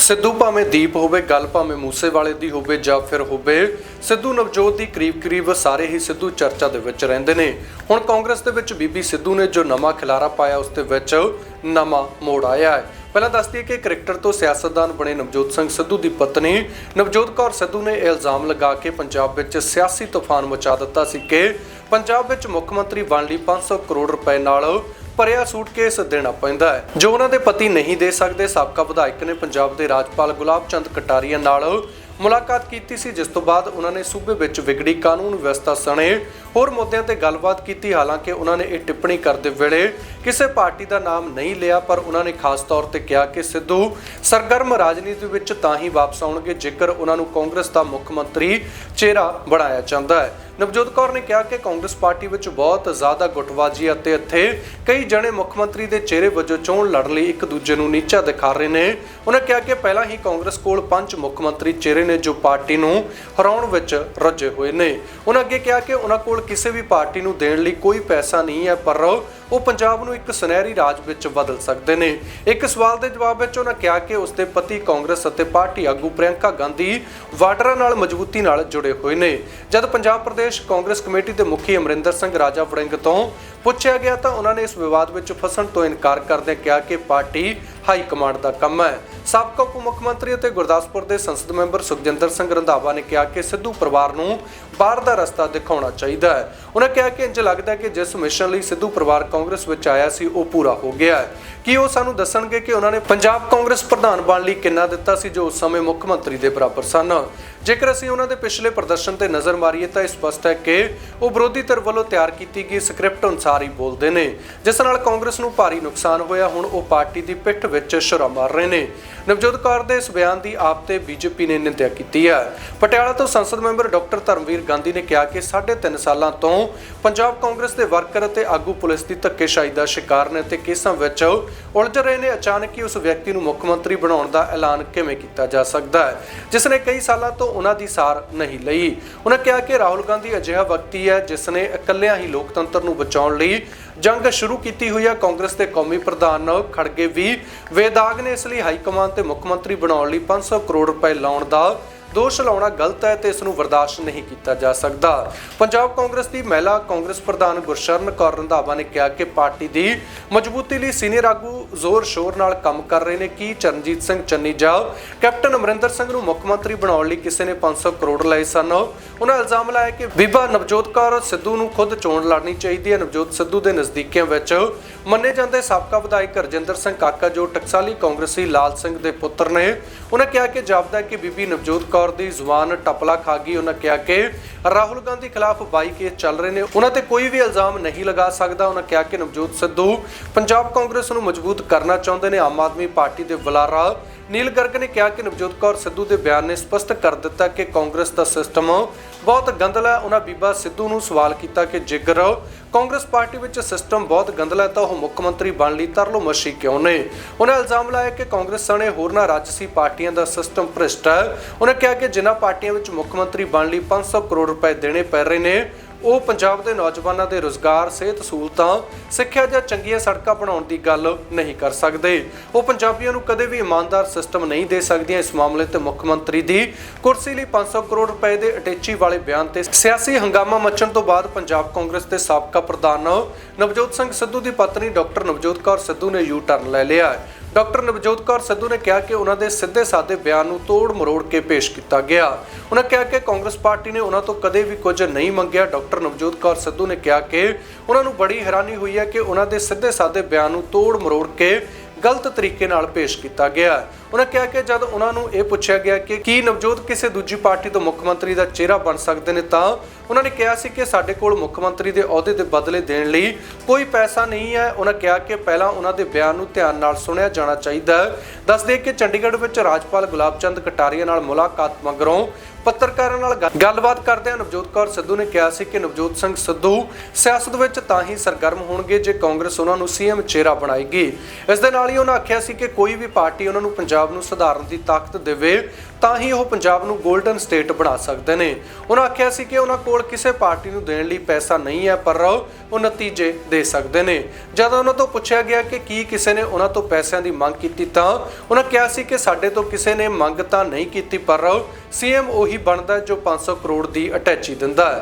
ਸਿੱਧੂ ਭਾਵੇਂ ਦੀਪ ਹੋਵੇ, ਗੱਲ ਭਾਵੇਂ ਮੂਸੇਵਾਲੇ ਦੀ ਹੋਵੇ ਜਾਂ ਫਿਰ ਹੋਵੇ, ਸਿੱਧੂ ਨਵਜੋਤ ਦੀ ਕਰੀਬ-ਕਰੀਬ ਸਾਰੇ ਹੀ ਸਿੱਧੂ ਚਰਚਾ ਦੇ ਵਿੱਚ ਰਹਿੰਦੇ ਨੇ। ਹੁਣ ਕਾਂਗਰਸ ਦੇ ਵਿੱਚ ਬੀਬੀ ਸਿੱਧੂ ਨੇ ਜੋ ਨਵਾਂ ਖਿਲਾਰਾ ਪਾਇਆ, ਉਸ ਦੇ ਵਿੱਚ ਨਵਾਂ ਮੋੜ ਆਇਆ ਹੈ। ਪਹਿਲਾਂ ਦੱਸ ਦਈਏ ਕਿ ਕ੍ਰਿਕਟਰ ਤੋਂ ਸਿਆਸਤਦਾਨ ਬਣੇ ਨਵਜੋਤ ਸਿੰਘ ਸਿੱਧੂ ਦੀ ਪਤਨੀ ਨਵਜੋਤ ਕੌਰ ਸਿੱਧੂ ਨੇ ਇਹ ਇਲਜ਼ਾਮ ਲਗਾ ਕੇ ਪੰਜਾਬ ਵਿੱਚ ਸਿਆਸੀ ਤੂਫਾਨ ਮਚਾ ਦਿੱਤਾ ਸੀ ਕਿ ਪੰਜਾਬ ਵਿੱਚ ਮੁੱਖ ਮੰਤਰੀ ਬਣ ਲਈ 500 ਕਰੋੜ ਰੁਪਏ ਨਾਲ ਭਰਿਆ ਸੂਟਕੇਸ ਦੇਣਾ ਪੈਂਦਾ ਹੈ। ਜੋ ਉਹਨਾਂ ਦੇ ਪਤੀ ਨਹੀਂ ਦੇ ਸਕਦੇ, ਸਾਬਕਾ ਵਿਧਾਇਕ ਨੇ ਪੰਜਾਬ ਦੇ ਰਾਜਪਾਲ ਗੁਲਾਬ ਚੰਦ ਕਟਾਰੀਆ ਨਾਲ ਮੁਲਾਕਾਤ ਕੀਤੀ ਸੀ, ਜਿਸ ਤੋਂ ਬਾਅਦ ਉਹਨਾਂ ਨੇ ਸੂਬੇ ਵਿੱਚ ਵਿਗੜੀ ਕਾਨੂੰਨ ਵਿਵਸਥਾ ਸਣੇ। ਹੋਰ ਮੁੱਦਿਆਂ ਤੇ ਗੱਲਬਾਤ ਕੀਤੀ, ਹਾਲਾਂਕਿ ਉਹਨਾਂ ਨੇ ਇਹ ਟਿੱਪਣੀ ਕਰਦੇ ਵੇਲੇ ਕਿਸੇ ਪਾਰਟੀ ਦਾ ਨਾਮ ਨਹੀਂ ਲਿਆ, ਪਰ ਉਹਨਾਂ ਨੇ ਖਾਸ ਤੌਰ ਤੇ ਕਿਹਾ ਕਿ ਸਿੱਧੂ ਸਰਗਰਮ ਰਾਜਨੀਤੀ ਵਿੱਚ ਤਾਂ ਹੀ ਵਾਪਸ ਆਉਣਗੇ, ਜੇਕਰ ਉਹਨਾਂ ਨੂੰ ਕਾਂਗਰਸ ਦਾ ਮੁੱਖ ਮੰਤਰੀ ਚਿਹਰਾ ਬਣਾਇਆ ਜਾਂਦਾ ਹੈ। ਨਵਜੋਤ ਕੌਰ ਨੇ ਕਿਹਾ ਕਿ ਕਾਂਗਰਸ ਪਾਰਟੀ ਵਿੱਚ ਬਹੁਤ ਜ਼ਿਆਦਾ ਗੁੱਟਬਾਜ਼ੀ ਅਤੇ ਇੱਥੇ ਕਈ ਜਣੇ ਮੁੱਖ ਮੰਤਰੀ ਦੇ ਚਿਹਰੇ ਵਜੋਂ ਚੋਣ ਲੜਨ ਲਈ ਇੱਕ ਦੂਜੇ ਨੂੰ ਨੀਚਾ ਦਿਖਾ ਰਹੇ ਨੇ। ਉਹਨਾਂ ਕਿਹਾ ਕਿ ਪਹਿਲਾਂ ਹੀ ਕਾਂਗਰਸ ਕੋਲ ਪੰਜ ਮੁੱਖ ਮੰਤਰੀ ਚਿਹਰੇ ਨੇ ਜੋ ਪਾਰਟੀ ਨੂੰ ਹਰਾਉਣ ਵਿੱਚ ਰੱਜੇ ਹੋਏ ਨੇ। ਉਹਨਾਂ ਅੱਗੇ ਕਿਹਾ ਕਿ ਉਹਨਾਂ ਕੋਲ ਕਿਸੇ ਵੀ ਪਾਰਟੀ ਨੂੰ ਦੇਣ ਲਈ ਕੋਈ ਪੈਸਾ ਨਹੀਂ ਹੈ, ਪਰ ਉਹ ਪੰਜਾਬ ਨੂੰ ਇੱਕ ਸੁਨਹਿਰੀ ਰਾਜ ਵਿੱਚ ਬਦਲ ਸਕਦੇ ਨੇ। ਇੱਕ ਸਵਾਲ ਦੇ ਜਵਾਬ ਵਿੱਚ ਉਹਨਾਂ ਕਿਹਾ ਕਿ ਉਸ ਦੇ ਪਤੀ ਕਾਂਗਰਸ ਅਤੇ ਪਾਰਟੀ ਆਗੂ ਪ੍ਰਿਯੰਕਾ ਗਾਂਧੀ ਵਾਡਰਾ ਨਾਲ ਮਜ਼ਬੂਤੀ ਨਾਲ ਜੁੜੇ ਹੋਏ ਨੇ। ਜਦ ਪੰਜਾਬ ਪ੍ਰਦੇਸ਼ ਕਾਂਗਰਸ ਕਮੇਟੀ ਦੇ ਮੁਖੀ ਅਮਰਿੰਦਰ ਸਿੰਘ ਰਾਜਾ ਵੜਿੰਗ ਤੋਂ ਪੁੱਛਿਆ ਗਿਆ ਤਾਂ ਉਹਨਾਂ ਨੇ ਇਸ ਵਿਵਾਦ ਵਿੱਚ ਫਸਣ ਤੋਂ ਇਨਕਾਰ ਕਰਦਿਆਂ ਕਿਹਾ ਕਿ ਪਾਰਟੀ ਹਾਈ ਕਮਾਂਡ ਦਾ ਕੰਮ ਹੈ। ਸਾਬਕਾ ਉਪ ਮੁੱਖ ਮੰਤਰੀ ਅਤੇ ਗੁਰਦਾਸਪੁਰ ਦੇ ਸੰਸਦ ਮੈਂਬਰ ਸੁਖਜਿੰਦਰ ਸਿੰਘ ਰੰਧਾਵਾ ਨੇ ਕਿਹਾ ਕਿ ਸਿੱਧੂ ਪਰਿਵਾਰ ਨੂੰ ਬਾਹਰ ਦਾ ਰਸਤਾ ਦਿਖਾਉਣਾ ਚਾਹੀਦਾ ਹੈ। ਉਹਨਾਂ ਕਿਹਾ ਕਿ ਇੰਜ ਲੱਗਦਾ ਹੈ ਕਿ ਜਿਸ ਮਿਸ਼ਨ ਲਈ ਸਿੱਧੂ ਪਰਿਵਾਰ ਕਾਂਗਰਸ ਵਿੱਚ ਆਇਆ ਸੀ, ਉਹ ਪੂਰਾ ਹੋ ਗਿਆ ਹੈ। ਕੀ ਉਹ ਸਾਨੂੰ ਦੱਸਣਗੇ ਕਿ ਉਹਨਾਂ ਨੇ ਪੰਜਾਬ ਕਾਂਗਰਸ ਪ੍ਰਧਾਨ ਬਣਨ ਲਈ ਕਿੰਨਾ ਦਿੱਤਾ ਸੀ, ਜੋ ਉਸ ਸਮੇਂ ਮੁੱਖ ਮੰਤਰੀ ਦੇ ਬਰਾਬਰ ਸਨ? ਜੇਕਰ ਅਸੀਂ ਉਹਨਾਂ ਦੇ ਪਿਛਲੇ ਪ੍ਰਦਰਸ਼ਨ ਤੇ ਨਜ਼ਰ ਮਾਰੀਏ ਤਾਂ ਇਹ ਸਪਸ਼ਟ ਹੈ ਕਿ ਉਹ ਵਿਰੋਧੀ ਧਿਰ ਵੱਲੋਂ ਤਿਆਰ ਕੀਤੀ ਗਈ ਸਕ੍ਰਿਪਟ ਅਨੁਸਾਰ ਹੀ ਬੋਲਦੇ ਨੇ। ਜਿਸ ਨਾਲ ਕਾਂਗਰਸ ਨੂੰ ਭਾਰੀ ਨੁਕਸਾਨ ਹੋਇਆ, ਹੁਣ ਉਹ ਪਾਰਟੀ ਦੀ ਪਿੱਠ ਵਿੱਚ ਛੁਰਾ ਮਾਰ ਰਹੇ ਨੇ। ਨਵਜੋਤ ਕੌਰ ਦੇ ਇਸ ਬਿਆਨ ਦੀ ਆਪ ਤੇ ਬੀਜੇਪੀ ਨੇ ਨਿੰਦਿਆ ਕੀਤੀ ਹੈ। ਪਟਿਆਲਾ ਤੋਂ ਸੰਸਦ ਮੈਂਬਰ ਡਾਕਟਰ ਧਰਮਵੀਰ ਗਾਂਧੀ ਨੇ ਕਿਹਾ ਕਿ 3.5 ਸਾਲਾਂ ਤੋਂ ਪੰਜਾਬ ਕਾਂਗਰਸ ਦੇ ਵਰਕਰ ਅਤੇ ਆਗੂ ਪੁਲਿਸ ਦੀ ਧੱਕੇਸ਼ਾਹੀ ਦਾ ਸ਼ਿਕਾਰ ਨੇ ਤੇ ਕੇਸਾਂ ਵਿੱਚ ਉਲਝ ਰਹੇ ਨੇ। ਅਚਾਨਕ ਹੀ ਉਸ ਵਿਅਕਤੀ ਨੂੰ ਮੁੱਖ ਮੰਤਰੀ ਬਣਾਉਣ ਦਾ ਐਲਾਨ ਕਿਵੇਂ ਕੀਤਾ ਜਾ ਸਕਦਾ ਹੈ, ਜਿਸ ਨੇ ਕਈ ਸਾਲਾਂ ਤੋਂ ਉਹਨਾਂ ਦੀ ਸਾਰ ਨਹੀਂ ਲਈ। ਉਹਨਾਂ ਕਿਹਾ ਕਿ ਰਾਹੁਲ ਗਾਂਧੀ ਅਜਿਹਾ ਵਿਅਕਤੀ ਹੈ, ਜਿਸ ਨੇ ਇਕੱਲਿਆਂ ਹੀ ਲੋਕਤੰਤਰ ਨੂੰ ਬਚਾਉਣ ਲਈ ਜੰਗ ਸ਼ੁਰੂ ਕੀਤੀ ਹੋਈ ਹੈ। ਕਾਂਗਰਸ ਦੇ ਕੌਮੀ ਪ੍ਰਧਾਨ ਖੜਗੇ ਵੀ ਵੇਦਾਗ ਨੇ ਇਸ ਲਈ ਹਾਈ ਕਮਾਨ ਤੇ ਮੁੱਖ ਮੰਤਰੀ ਬਣਾਉਣ ਲਈ 500 ਕਰੋੜ ਰੁਪਏ ਲਾਉਣ ਦਾ ਦੋਸ਼ ਲਾਉਣਾ ਗਲਤ ਹੈ ਤੇ ਇਸ ਨੂੰ ਬਰਦਾਸ਼ਤ ਨਹੀਂ ਕੀਤਾ ਜਾ ਸਕਦਾ। ਪੰਜਾਬ ਕਾਂਗਰਸ ਦੀ ਮਹਿਲਾ ਕਾਂਗਰਸ ਪ੍ਰਧਾਨ ਗੁਰਸ਼ਰਨ ਕੌਰ ਰੰਧਾਵਾ ਨੇ ਕਿਹਾ ਕਿ ਪਾਰਟੀ ਦੀ ਮਜ਼ਬੂਤੀ ਲਈ ਸੀਨੀਅਰ ਆਗੂ ਜ਼ੋਰ ਸ਼ੋਰ ਨਾਲ ਕੰਮ ਕਰ ਰਹੇ ਨੇ। ਕੀ ਚਰਨਜੀਤ ਸਿੰਘ ਚੰਨੀ ਜਾ ਕੈਪਟਨ ਅਮਰਿੰਦਰ ਸਿੰਘ ਨੂੰ ਮੁੱਖ ਮੰਤਰੀ ਬਣਾਉਣ ਲਈ ਕਿਸੇ ਨੇ 500 ਕਰੋੜ ਲਏ ਸਨ? ਉਹਨਾਂ ਇਲਜ਼ਾਮ ਲਾਇਆ ਕਿ ਬੀਬਾ ਨਵਜੋਤ ਕੌਰ ਸਿੱਧੂ ਨੂੰ ਖੁਦ ਚੋਣ ਲੜਨੀ ਚਾਹੀਦੀ ਹੈ। ਨਵਜੋਤ ਸਿੱਧੂ ਦੇ ਨਜ਼ਦੀਕੀਆਂ ਵਿੱਚ ਮੰਨੇ ਜਾਂਦੇ ਸਾਬਕਾ ਵਿਧਾਇਕ ਰਜਿੰਦਰ ਸਿੰਘ ਕਾਕਾ, ਜੋ ਟਕਸਾਲੀ ਕਾਂਗਰਸੀ ਲਾਲ ਸਿੰਘ ਦੇ ਪੁੱਤਰ ਨੇ। ਉਹਨਾਂ ਕਿਹਾ ਕਿ ਜਾਪਦਾ ਹੈ ਕਿ ਬੀਬੀ ਨਵਜੋਤ ਕੌਰ ਦੀ ਜ਼ੁਬਾਨ ਟਪਲਾ ਖਾ ਗਈ। ਉਹਨਾਂ ਕਿਹਾ ਕਿ ਰਾਹੁਲ ਗਾਂਧੀ ਖਿਲਾਫ 22 ਕੇਸ ਚੱਲ ਰਹੇ ਨੇ। ਉਹਨਾਂ ਤੇ ਕੋਈ ਵੀ ਇਲਜ਼ਾਮ ਨਹੀਂ ਲਗਾ ਸਕਦਾ। ਉਹਨਾਂ ਕਿਹਾ ਕਿ ਨਵਜੋਤ ਸਿੱਧੂ ਪੰਜਾਬ ਕਾਂਗਰਸ ਨੂੰ ਮਜ਼ਬੂਤ ਕਰਨਾ ਚਾਹੁੰਦੇ ਨੇ। ਆਮ ਆਦਮੀ ਪਾਰਟੀ ਦੇ ਬੁਲਾਰਾ ਨੀਲ ਗਰਗ ਨੇ ਕਿਹਾ ਕਿ ਨਵਜੋਤ ਕੌਰ ਸਿੱਧੂ ਦੇ ਬਿਆਨ ਨੇ ਸਪਸ਼ਟ ਕਰ ਦਿੱਤਾ ਕਿ ਕਾਂਗਰਸ ਦਾ ਸਿਸਟਮ ਬਹੁਤ ਗੰਦਲਾ ਹੈ। ਉਹਨਾਂ ਬੀਬਾ ਸਿੱਧੂ ਨੂੰ ਸਵਾਲ ਕੀਤਾ ਕਿ ਜੇਕਰ ਕਾਂਗਰਸ ਪਾਰਟੀ ਵਿੱਚ ਸਿਸਟਮ ਬਹੁਤ ਗੰਦਲਾ ਹੈ ਤਾਂ ਉਹ ਮੁੱਖ ਮੰਤਰੀ ਬਣ ਲਈ ਤਰਲੋ ਮੱਛੀ ਕਿਉਂ ਨੇ ਉਹਨਾਂ ਇਲਜ਼ਾਮ ਲਾਇਆ ਕਿ ਕਾਂਗਰਸ ਸਣੇ ਹੋਰਨਾਂ ਰਾਜਸੀ ਪਾਰਟੀਆਂ ਦਾ ਸਿਸਟਮ ਭ੍ਰਿਸ਼ਟ ਹੈ। ਉਹਨਾਂ ਕਿਹਾ ਕਿ ਜਿਨ੍ਹਾਂ ਪਾਰਟੀਆਂ ਵਿੱਚ ਮੁੱਖ ਮੰਤਰੀ ਬਣ ਲਈ 500 ਕਰੋੜ ਰੁਪਏ ਦੇਣੇ ਪੈ ਰਹੇ ਨੇ ਉਹ ਪੰਜਾਬ ਦੇ ਨੌਜਵਾਨਾਂ ਦੇ ਰੋਜ਼ਗਾਰ, ਸਿਹਤ ਸਹੂਲਤਾਂ, ਸਿੱਖਿਆ ਜਾਂ ਚੰਗੀਆਂ ਸੜਕਾਂ ਬਣਾਉਣ ਦੀ ਗੱਲ ਨਹੀਂ ਕਰ ਸਕਦੇ। ਉਹ ਪੰਜਾਬੀਆਂ ਨੂੰ ਕਦੇ ਵੀ ਇਮਾਨਦਾਰ ਸਿਸਟਮ ਨਹੀਂ ਦੇ ਸਕਦੀਆਂ। ਇਸ ਮਾਮਲੇ ਤੇ ਮੁੱਖ ਮੰਤਰੀ ਦੀ ਕੁਰਸੀ ਲਈ 500 ਕਰੋੜ ਰੁਪਏ ਦੇ ਅਟੇਚੀ ਵਾਲੇ ਬਿਆਨ ਤੇ ਸਿਆਸੀ ਹੰਗਾਮਾ ਮਚਣ ਤੋਂ ਬਾਅਦ ਪੰਜਾਬ ਕਾਂਗਰਸ ਦੇ ਸਾਬਕਾ ਪ੍ਰਧਾਨ ਨਵਜੋਤ ਸਿੰਘ ਸਿੱਧੂ ਦੀ ਪਤਨੀ ਡਾਕਟਰ ਨਵਜੋਤ ਕੌਰ ਸਿੱਧੂ ਨੇ ਯੂ ਟਰਨ ਲੈ ਲਿਆ ਡਾਕਟਰ ਨਵਜੋਤ ਕੌਰ ਸਿੱਧੂ ਨੇ ਕਿਹਾ ਕਿ ਉਹਨਾਂ ਦੇ ਸਿੱਧੇ ਸਾਦੇ ਬਿਆਨ ਨੂੰ ਤੋੜ ਮਰੋੜ ਕੇ ਪੇਸ਼ ਕੀਤਾ ਗਿਆ। ਉਹਨਾਂ ਕਿਹਾ ਕਿ ਕਾਂਗਰਸ ਪਾਰਟੀ ਨੇ ਉਹਨਾਂ ਤੋਂ ਕਦੇ ਵੀ ਕੁਝ ਨਹੀਂ ਮੰਗਿਆ। ਡਾਕਟਰ ਨਵਜੋਤ ਕੌਰ ਸਿੱਧੂ ਨੇ ਕਿਹਾ ਕਿ ਉਹਨਾਂ ਨੂੰ ਬੜੀ ਹੈਰਾਨੀ ਹੋਈ ਹੈ ਕਿ ਉਹਨਾਂ ਦੇ ਸਿੱਧੇ ਸਾਦੇ ਬਿਆਨ ਨੂੰ ਤੋੜ ਮਰੋੜ ਕੇ ਗਲਤ ਤਰੀਕੇ ਨਾਲ ਪੇਸ਼ ਕੀਤਾ ਗਿਆ। ਉਹਨਾਂ ਕਿਹਾ ਕਿ ਜਦ ਉਹਨਾਂ ਨੂੰ ਇਹ ਪੁੱਛਿਆ ਗਿਆ ਕਿ ਕੀ ਨਵਜੋਤ ਕਿਸੇ ਦੂਜੀ ਪਾਰਟੀ ਤੋਂ ਮੁੱਖ ਮੰਤਰੀ ਦਾ ਚਿਹਰਾ ਬਣ ਸਕਦੇ ਨੇ ਤਾਂ ਉਹਨਾਂ ਨੇ ਕਿਹਾ ਸੀ ਕਿ ਸਾਡੇ ਕੋਲ ਮੁੱਖ ਮੰਤਰੀ ਦੇ ਅਹੁਦੇ ਦੇ ਬਦਲੇ ਦੇਣ ਲਈ ਕੋਈ ਪੈਸਾ ਨਹੀਂ ਹੈ। ਉਹਨਾਂ ਕਿਹਾ ਕਿ ਪਹਿਲਾਂ ਉਹਨਾਂ ਦੇ ਬਿਆਨ ਨੂੰ ਧਿਆਨ ਨਾਲ ਸੁਣਿਆ ਜਾਣਾ ਚਾਹੀਦਾ ਹੈ। ਦੱਸਦੇ ਕਿ ਚੰਡੀਗੜ੍ਹ ਵਿੱਚ ਰਾਜਪਾਲ ਗੁਲਾਬ ਚੰਦ ਕਟਾਰੀਆ ਨਾਲ ਮੁਲਾਕਾਤ ਮਗਰੋਂ ਪੱਤਰਕਾਰਾਂ ਨਾਲ ਗੱਲਬਾਤ ਕਰਦਿਆਂ ਨਵਜੋਤ ਕੌਰ ਸਿੱਧੂ ਨੇ ਕਿਹਾ ਸੀ ਕਿ ਨਵਜੋਤ ਸਿੰਘ ਸਿੱਧੂ ਸਿਆਸਤ ਵਿੱਚ ਤਾਂ ਹੀ ਸਰਗਰਮ ਹੋਣਗੇ ਜੇ ਕਾਂਗਰਸ ਉਹਨਾਂ ਨੂੰ ਸੀਐਮ ਚਿਹਰਾ ਬਣਾਏਗੀ। ਇਸ ਦੇ ਨਾਲ ਹੀ ਉਹਨਾਂ ਆਖਿਆ ਸੀ ਕਿ ਕੋਈ ਵੀ ਪਾਰਟੀ ਉਹਨਾਂ ਨੂੰ ਪੰਜਾਬ ਪੰਜਾਬ ਨੂੰ ਸੁਧਾਰਨ ਦੀ ਤਾਕਤ ਦੇਵੇ, ਤਾਂ ਹੀ ਉਹ ਪੰਜਾਬ ਨੂੰ 골ਡਨ ਸਟੇਟ ਬਣਾ ਸਕਦੇ ਨੇ। ਉਹਨਾਂ ਆਖਿਆ ਸੀ ਕਿ ਉਹਨਾਂ ਕੋਲ ਕਿਸੇ ਪਾਰਟੀ ਨੂੰ ਦੇਣ ਲਈ ਪੈਸਾ ਨਹੀਂ ਹੈ, ਪਰ ਉਹ ਨਤੀਜੇ ਦੇ ਸਕਦੇ ਨੇ। ਜਦੋਂ ਉਹਨਾਂ ਤੋਂ ਪੁੱਛਿਆ ਗਿਆ ਕਿ ਕੀ ਕਿਸੇ ਨੇ ਉਹਨਾਂ ਤੋਂ ਪੈਸਿਆਂ ਦੀ ਮੰਗ ਕੀਤੀ, ਤਾਂ ਉਹਨਾਂ ਕਿਹਾ ਸੀ ਕਿ ਸਾਡੇ ਤੋਂ ਕਿਸੇ ਨੇ ਮੰਗ ਤਾਂ ਨਹੀਂ ਕੀਤੀ, ਪਰ ਸੀਐਮ ਉਹੀ ਬਣਦਾ ਹੈ ਜੋ 500 ਕਰੋੜ ਦੀ ਅਟੈਚੀ ਦਿੰਦਾ ਹੈ।